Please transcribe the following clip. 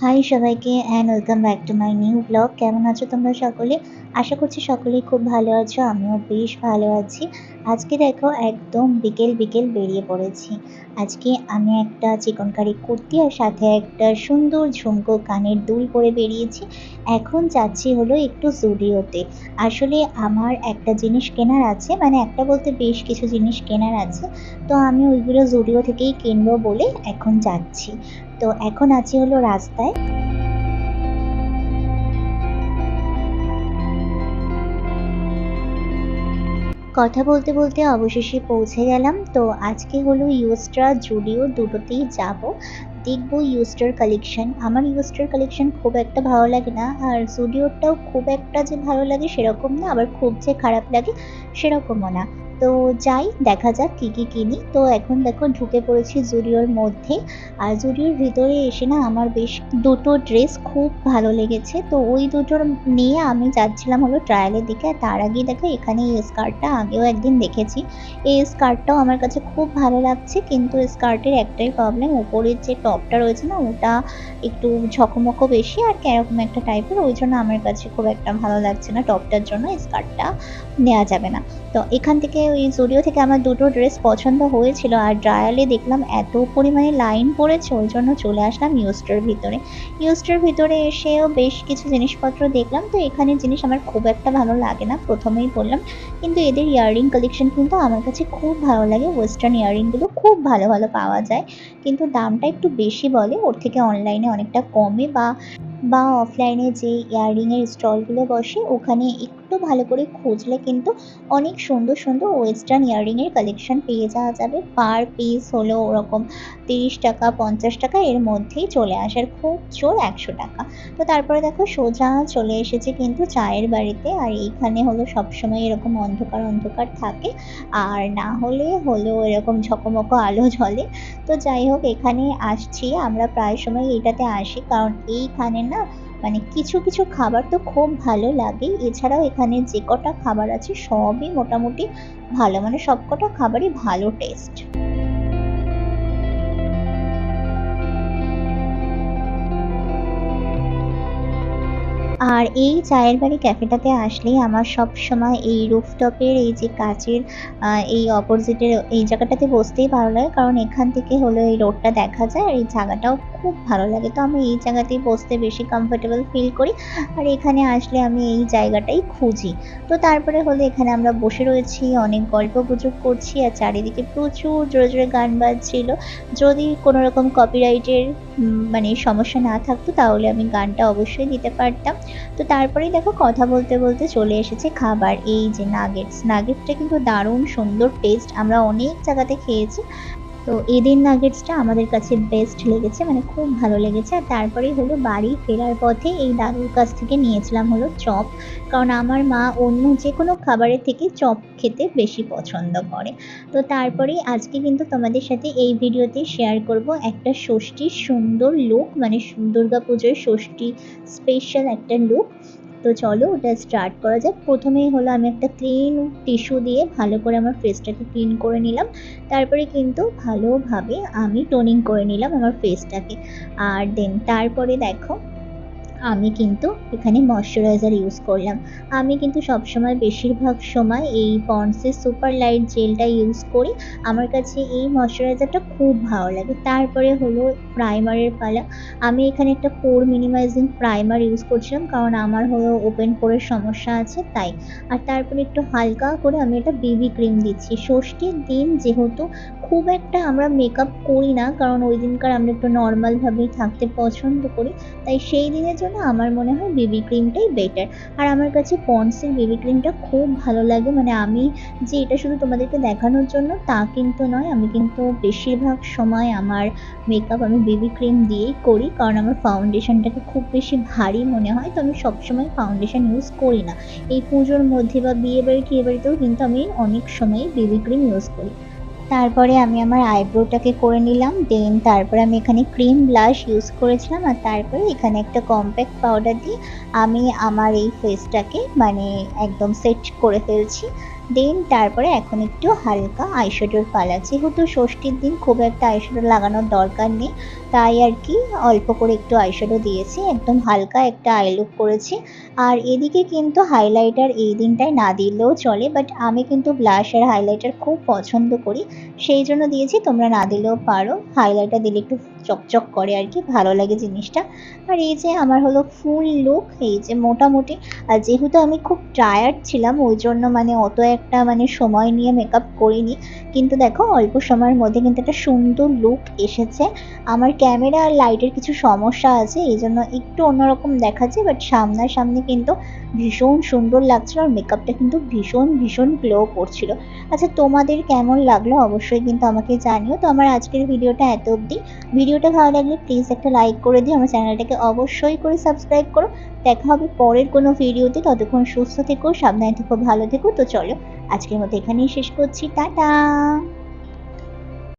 High সবাইকে and welcome back to my new vlog কেমন আছো তোমরা সকলে? আশা করছি সকলেই খুব ভালো আছো, আমিও বেশ ভালো আছি। আজকে দেখো, একদম বিকেল বিকেল বেরিয়ে পড়েছি। আজকে আমি একটা চিকন কারি কুর্তি আর সাথে একটা সুন্দর ঝুমকো কানের দুল পরে বেরিয়েছি। এখন যাচ্ছি হলো একটু জুডিওতে। আসলে আমার একটা জিনিস কেনার আছে মানে একটা বলতে বেশ কিছু জিনিস কেনার আছে। তো আমি ওইগুলো জুডিও থেকেই কিনবো বলে এখন যাচ্ছি। তো এখন আছি হলো রাস্তায়। কথা বলতে বলতে অবশেষে পৌঁছে গেলাম। তো আজকে হলো ইউস্ট্রা জুডিও দুটোতেই যাব। দেখব ইউস্টার কালেকশন আমার ইউস্টার কালেকশন খুব একটা ভালো লাগে না। আর জুডিওরটাও খুব একটা যে ভালো লাগে সেরকম না। আবার খুব যে খারাপ লাগে সেরকমও না। তো যাই, দেখা যাক কী কী কিনি। তো এখন দেখো, ঢুকে পড়েছি জুডিওর মধ্যে। আর জুডিওর ভিতরে এসে না আমার বেশ দুটো ড্রেস খুব ভালো লেগেছে। তো ওই দুটোর নিয়ে আমি যাচ্ছিলাম হলো ট্রায়ালের দিকে। আর তার আগেই দেখো, এখানে এই স্কার্টটা আগেও একদিন দেখেছি। এই স্কার্টটাও আমার কাছে খুব ভালো লাগছে। কিন্তু স্কার্টের একটাই প্রবলেম ওপরের যে টপটা রয়েছে না, ওটা একটু ঝকমকো বেশি আর কেরকম একটা টাইপের ওই জন্য আমার কাছে খুব একটা ভালো লাগছে না টপটার জন্য স্কার্টটা নেওয়া যাবে না। তো এখান থেকে ওই জুডিও থেকে আমার দুটো ড্রেস পছন্দ হয়েছিল আর ড্রায়ালে দেখলাম এত পরিমাণে লাইন পড়েছে, ওই জন্য চলে আসলাম ইউস্টার ভিতরে। ইউস্টার ভিতরে এসেও বেশ কিছু জিনিসপত্র দেখলাম, তো এখানে জিনিস আমার খুব একটা ভালো লাগে না, প্রথমেই বললাম। কিন্তু এদের ইয়াররিং কালেকশন কিন্তু আমার কাছে খুব ভালো লাগে, ওয়েস্টার্ন ইয়াররিংগুলো খুব ভালো ভালো পাওয়া যায়। কিন্তু দামটা একটু বেশি বলে, ওর থেকে অনলাইনে অনেকটা কমে বা বা অফলাইনে যে ইয়াররিংয়ের স্টলগুলো বসে, ওখানে একটু ভালো করে খুঁজলে কিন্তু অনেক সুন্দর সুন্দর ওয়েস্টার্ন ইয়াররিংয়ের কালেকশন পেয়ে যাওয়া যাবে। পার পিস হলো ওরকম তিরিশ টাকা, পঞ্চাশ টাকা, এর মধ্যেই চলে আসার খুব জোর একশো টাকা। তো তারপরে দেখো সোজা চলে এসেছে কিন্তু চায়ের বাড়িতে। আর এইখানে হলো সবসময় এরকম অন্ধকার অন্ধকার থাকে। আর না হলে হলো এরকম ঝকমকো আলো ঝলে তো যাই হোক, এখানে আসছি। আমরা প্রায় সময় এটাতে আসি। কারণ এইখানে না মানে কিছু কিছু খাবার তো খুব ভালো লাগে। এছাড়াও এখানে যে কটা খাবার আছে সবই মোটামুটি ভালো মানে সব কটা খাবারই ভালো টেস্ট আর এই চায়ের বাড়ি ক্যাফেটাতে আসলেই আমার সব সময় এই রুফটপের এই যে কাচের এই অপোজিটের এই জায়গাটাতে বসতেই ভালো লাগে। কারণ এখান থেকে হলো এই রোডটা দেখা যায় আর এই জায়গাটাও খুব ভালো লাগে। তো আমি এই জায়গাতেই বসতে বেশি কমফোর্টেবল ফিল করি। আর এখানে আসলে আমি এই জায়গাটাই খুঁজি। তো তারপরে হলো এখানে আমরা বসে রয়েছি, অনেক গল্প গুজব করছি আর চারিদিকে প্রচুর জোরে জোরে গান বাজছিল। যদি কোনো রকম কপিরাইটের মানে সমস্যা না থাকতো তাহলে আমি গানটা অবশ্যই দিতে পারতাম। তো তারপরেই দেখো কথা বলতে বলতে চলে এসেছে খাবার। এই যে নাগেটস নাগেটসটা কিন্তু দারুণ সুন্দর টেস্ট আমরা অনেক জায়গাতে খেয়েছি। তো এদের নাগেটসটা আমাদের কাছে বেস্ট লেগেছে মানে খুব ভালো লেগেছে। আর তারপরেই হলো বাড়ি ফেরার পথে এই দাদুর কাছ থেকে নিয়েছিলাম হলো চপ। কারণ আমার মা অন্য যে কোনো খাবারের থেকে চপ খেতে বেশি পছন্দ করে। তো তারপরেই আজকে কিন্তু তোমাদের সাথে এই ভিডিওতে শেয়ার করব একটা ষষ্ঠীর সুন্দর লুক মানে দুর্গা পুজোর ষষ্ঠী স্পেশাল একটা লুক তো চলো ওটা স্টার্ট করা যাক। প্রথমেই হলো আমি একটা ক্লিন টিস্যু দিয়ে ভালো করে আমার ফেসটাকে ক্লিন করে নিলাম। তারপরে কিন্তু ভালোভাবে আমি টোনিং করে নিলাম আমার ফেসটাকে আর দেন তারপরে দেখো আমি কিন্তু এখানে ময়শ্চারাইজার ইউজ করলাম। আমি কিন্তু সবসময় বেশিরভাগ সময় এই পন্ডসের সুপার লাইট জেলটা ইউজ করি। আমার কাছে এই ময়শ্চারাইজারটা খুব ভালো লাগে। তারপরে হলো প্রাইমারের পালা। আমি এখানে একটা পোর মিনিমাইজিং প্রাইমার ইউজ করছিলাম, কারণ আমার হলো ওপেন পোরের সমস্যা আছে, তাই। আর তারপরে একটু হালকা করে আমি এটা বিবি ক্রিম দিচ্ছি। ষষ্ঠীর দিন যেহেতু খুব একটা আমরা মেকআপ করি না, কারণ ওই দিনকার আমরা একটু নর্মালভাবেই থাকতে পছন্দ করি, তাই সেই দিনের জন্য আমার মনে হয় বেবি ক্রিমটাই বেটার আর আমার কাছে পন্ডসের বেবি ক্রিমটা খুব ভালো লাগে। মানে আমি যে এটা শুধু তোমাদেরকে দেখানোর জন্য তা কিন্তু নয়, আমি কিন্তু বেশিরভাগ সময় আমার মেকআপ আমি বেবি ক্রিম দিয়েই করি। কারণ আমার ফাউন্ডেশনটাকে খুব বেশি ভারী মনে হয়, তো আমি সবসময় ফাউন্ডেশন ইউজ করি না। এই পুজোর মধ্যে বা বিয়ে বাড়ি টিয়ে বাড়িতেও কিন্তু আমি অনেক সময় বেবি ক্রিম ইউজ করি। তারপরে আমি আমার আইব্রোটাকে করে নিলাম, দেন তারপরে আমি এখানে ক্রিম ব্লাশ ইউজ করেছিলাম আর তারপরে এখানে একটা কম্প্যাক্ট পাউডার দিয়ে আমি আমার এই ফেসটাকে মানে একদম সেট করে ফেলছি। দেন, তারপরে এখন একটু হালকা আইশ্যাডোর পালা। যেহেতু ষষ্ঠীর দিন খুব একটা আইশ্যাডো লাগানোর দরকার নেই, তাই আর কি অল্প করে একটু আইশ্যাডো দিয়েছি, একদম হালকা একটা আই লুক করেছি। আর এদিকে কিন্তু হাইলাইটার এই দিনটায় না দিলেও চলে, বাট আমি কিন্তু ব্লাশ আর হাইলাইটার খুব পছন্দ করি, সেই জন্য দিয়েছি, তোমরা না দিলেও পারো। হাইলাইটার দিলে একটু চকচক করে আর কি, ভালো লাগে জিনিসটা। আর এই যে আমার হলো ফুল লুক, এই যে মোটামুটি, আর যেহেতু আমি খুব টায়ার্ড ছিলাম, ওই জন্য মানে অত একটা মানে সময় নিয়ে মেকআপ করিনি। কিন্তু দেখো, অল্প সময়ের মধ্যে কিন্তু একটা সুন্দর লুক এসেছে। আমার ক্যামেরা আর লাইটের কিছু সমস্যা আছে, এই জন্য একটু অন্যরকম দেখাচ্ছে বাট সামনাসামনি কিন্তু ভীষণ সুন্দর লাগছিল আর মেকআপটা কিন্তু ভীষণ ভীষণ গ্লো করছিল। আচ্ছা তোমাদের কেমন লাগল অবশ্যই কিন্তু আমাকে জানিও। তো আমার আজকের ভিডিওটা এত অবধি। ভিডিওটা ভালো লাগলে প্লিজ একটা লাইক করে দিও। আমার চ্যানেলটাকে অবশ্যই করে সাবস্ক্রাইব করো। দেখা হবে পরের কোনো ভিডিওতে ততক্ষণ সুস্থ থেকো, সাবধানে থেকো, ভালো থেকো। তো চলো। আজকের মতো এখানেই শেষ করছি টাটা।